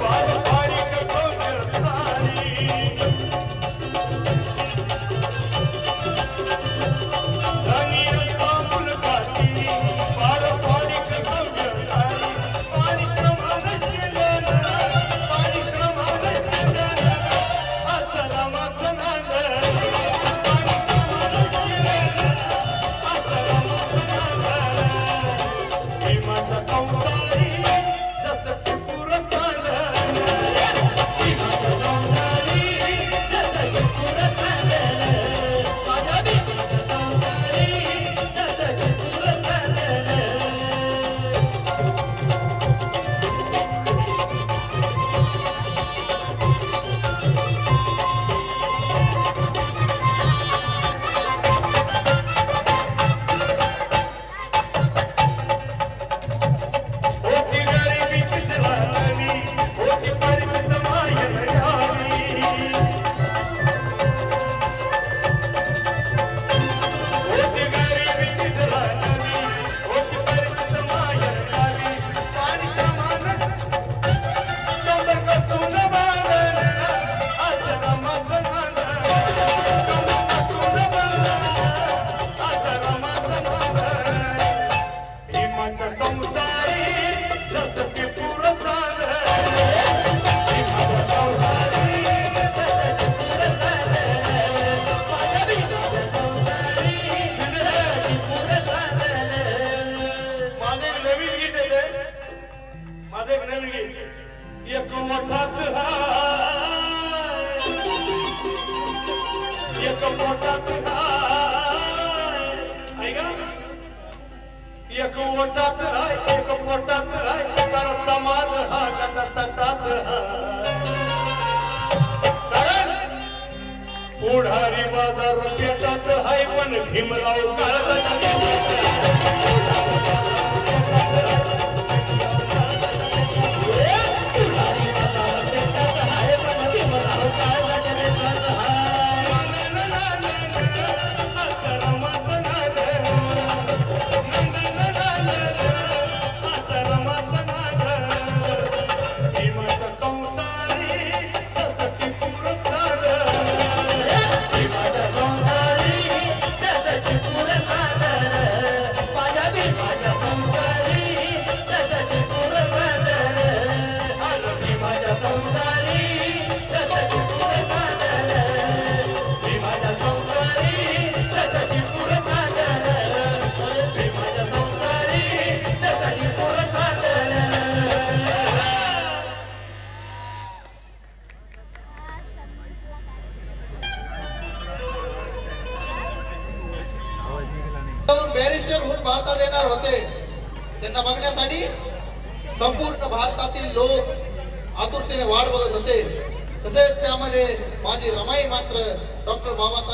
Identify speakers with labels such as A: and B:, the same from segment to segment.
A: பாதம்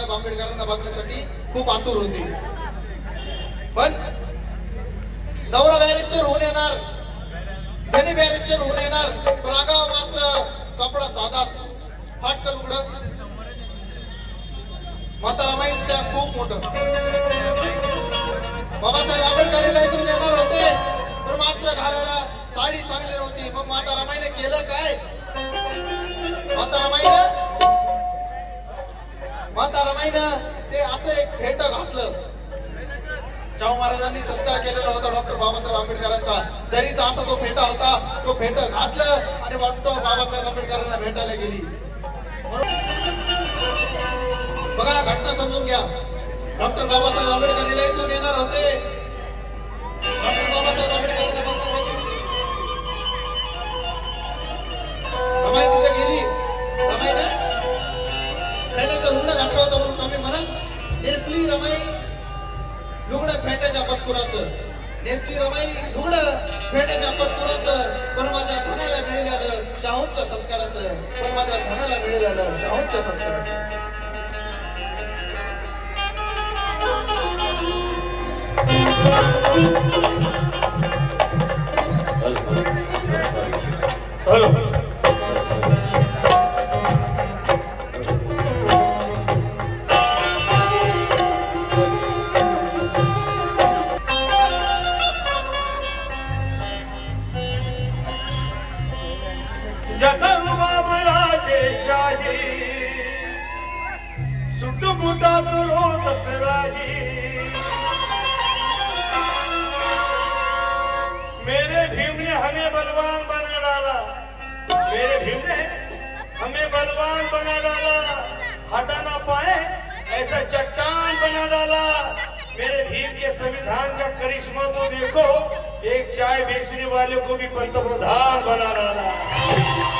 A: बाबासाहेब आंबेडकरांना बघण्यासाठी खूप आतुर होते. पण नवरा बॅरिस्टर होऊन येणार धनी बॅरिस्टर होऊन येणार पण आगाव मात्र कपडा साधाच फाटकल उघड. म्हातारा माहिती त्या खूप मोठ. बाबासाहेब आंबेडकर इथून येणार होते तर मात्र घालायला साडी चांगली नव्हती. मग माता रमाईने केलं काय? माता रमाईनं माता रमाईनं ते असं एक फेट घातलं. शाहू महाराजांनी सत्कार केलेला होता डॉक्टर बाबासाहेब आंबेडकरांचा. जरीचा असा तो फेटा होता तो फेट घातलं आणि डॉक्टर बाबासाहेब आंबेडकरांना भेटायला गेली. बघा घटना समजून घ्या. डॉक्टर बाबासाहेब आंबेडकर इथून येणार होते. डॉक्टर बाबासाहेब आंबेडकरांना रमाई तिथे गेली. रमाईनं फेट्याचं लुगडं घातलं होतं म्हणून आम्ही म्हणत नेसली रमाई लुगडं फेट्याच्या पत्कुराचं. नेसली रमाई लुगडं फेट्याच्या पत्कुराचं. पण माझ्या धनाला मिळेल शाहूंच्या सत्काराचं. पण माझ्या धनाला मिळेल शाहूंच्या सत्काराचं.
B: Hello. मेरे भीम ने हमें बलवान बना डाला। मेरे भीम ने हमें बलवान बना डाला। हटा ना पाए, ऐसा चट्टान बना डाला। मेरे भीम के संविधान का करिश्मा तो देखो, एक चाय बेचने वाले को भी पंतप्रधान बना डाला।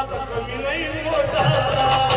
C: అత కమిలై మోటారా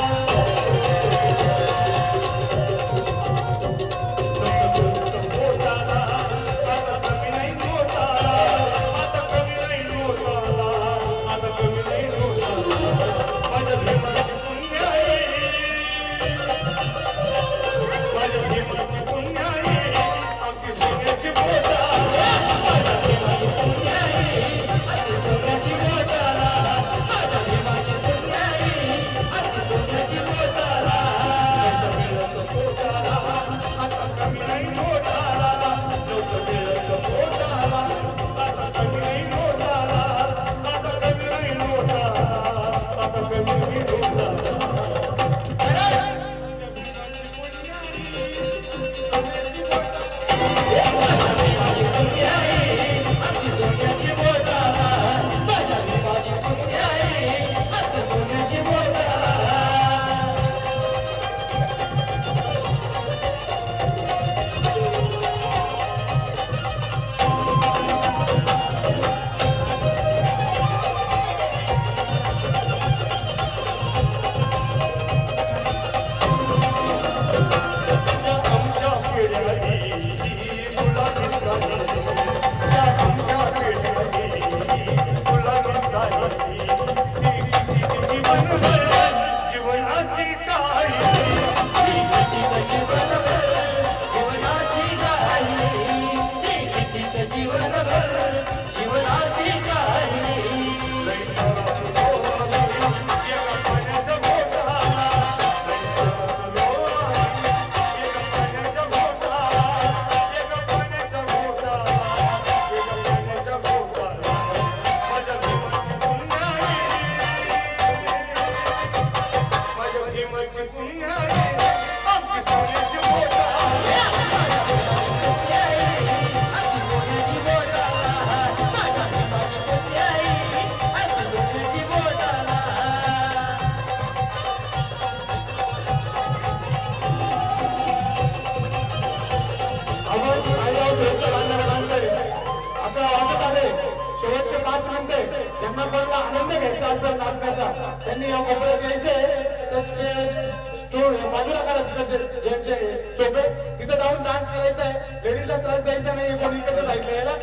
C: करायचा त्यांनी या कोपऱ्यात यायचे तर बाजूला काढा तिकडचे. जेंटचे सोपे. तिथे जाऊन डान्स करायचा आहे लेडीजला त्रास द्यायचा नाही. कोणी इकडच्या साईडला यायला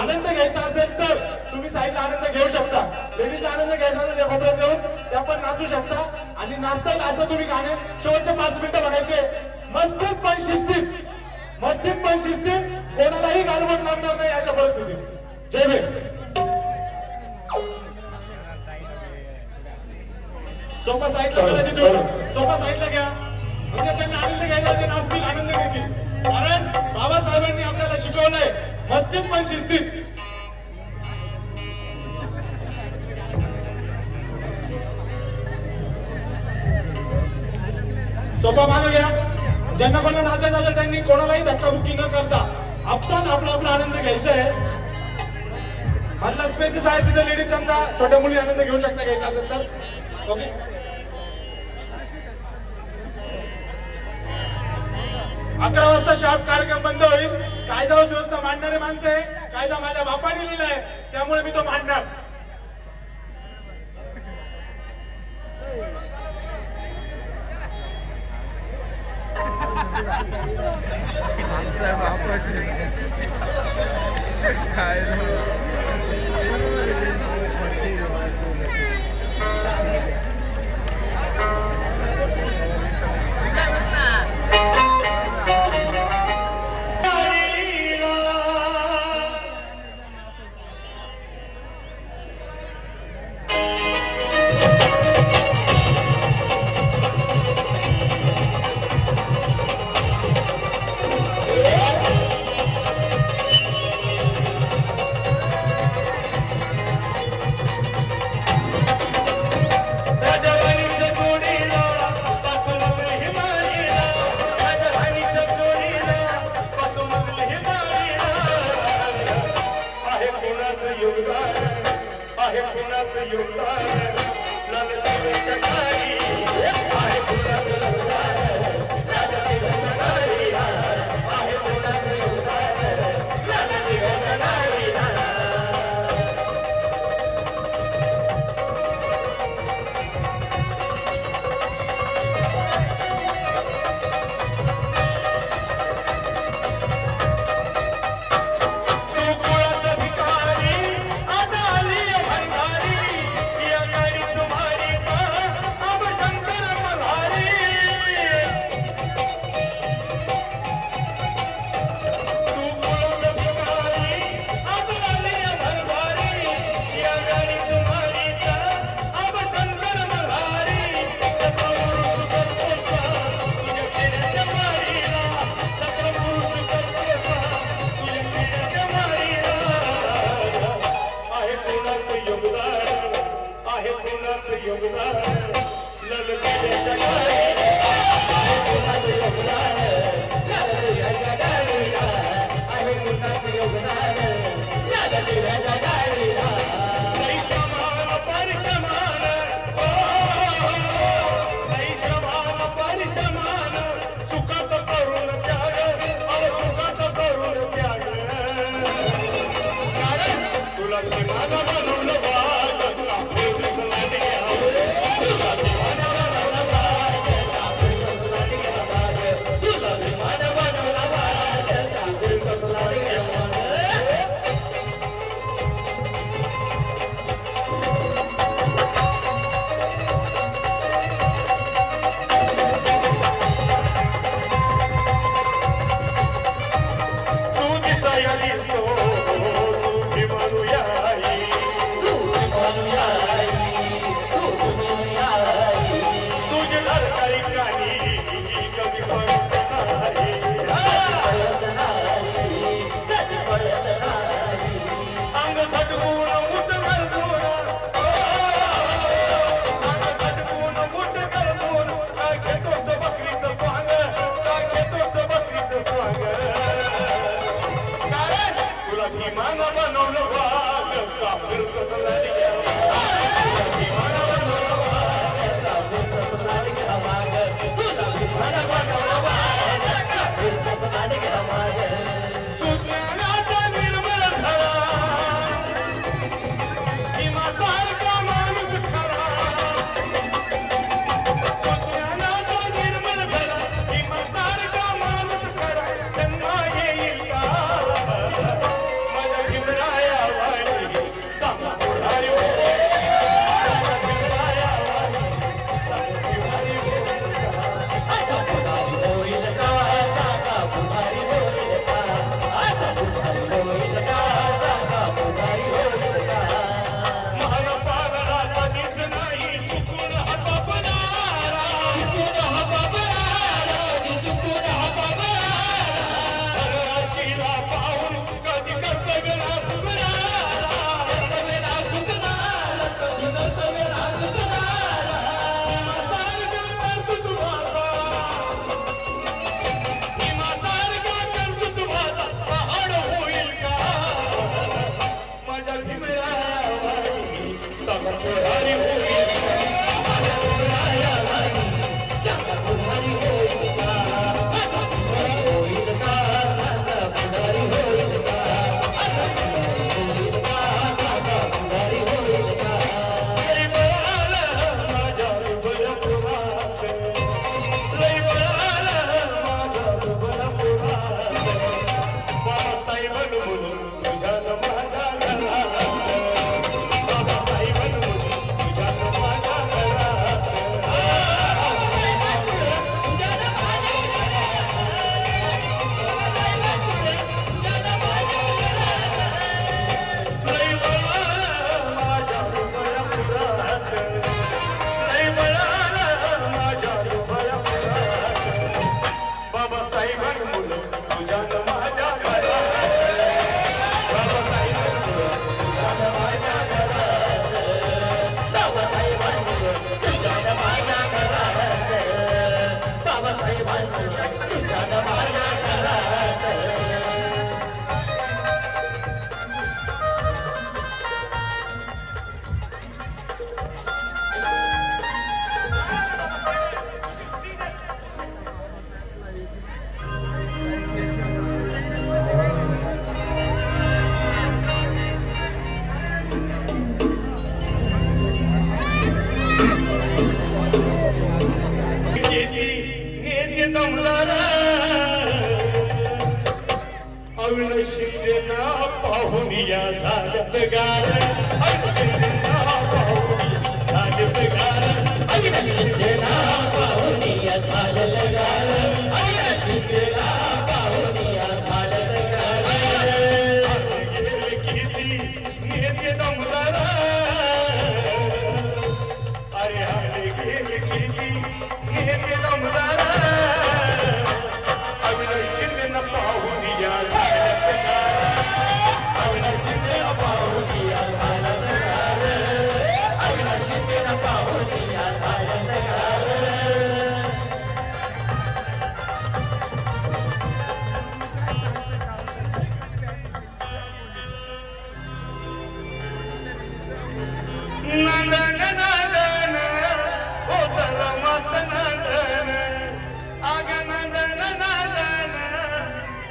C: आनंद घ्यायचा असेल तर तुम्ही साईडला आनंद घेऊ शकता. लेडीजला आनंद घ्यायचा असेल त्या कोपऱ्यात येऊन त्या पण नाचू शकता. आणि नाचता येईल असं तुम्ही गाणे शेवटचे पाच मिनिटं बघायचे. मस्तीत पण शिस्तीत. मस्तीत पण शिस्तीत. कोणालाही गालबोट लागणार नाही अशा परिस्थितीत. जय भीम. सोफा साईडला गेला तिथे सोफा साईडला घ्या. म्हणजे त्यांना आनंद घ्यायचा ते नाचतील आनंद घेतील. कारण बाबासाहेबांनी आपल्याला शिकवलंय मस्तीत पण शिस्तीत. सोपा मागे घ्या. ज्यांना कोणा नाचायचं असेल त्यांनी कोणालाही धक्काबुक्की न करता आपसात आपला आपला आनंद घ्यायचा आहे मधला स्पेसेस आहे तिथे लेडीज त्यांचा. छोट्या मुली आनंद घेऊ शकता घ्यायचा असेल तर? ओके अकरा वाजता शाळेत कार्यक्रम बंद होईल. कायदा सुव्यवस्था मांडणारे माणसं आहे. कायदा माझ्या बापाने आहे. त्यामुळे मी तो मांडणार.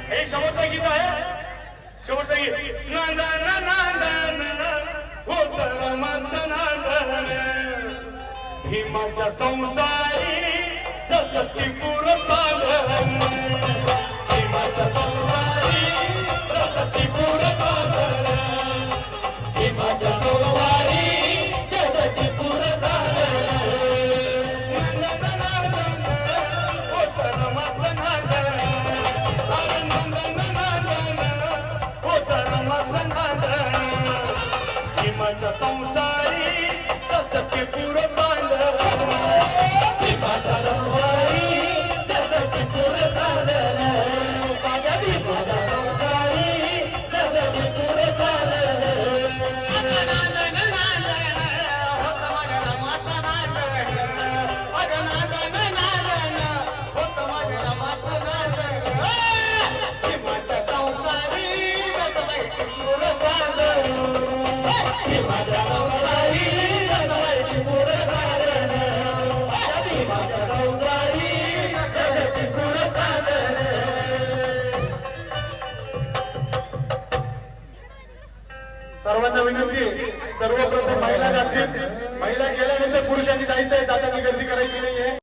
B: हे शेवटचं गीत आहे. शेवटचं गीत. नांदा नांदा भीमाच्या संसारी जसं ती
D: पूर्ण que tú असतील महिला गेल्यानंतर पुरुषांनी जायचं आहे जाताना गर्दी करायची नाहीये.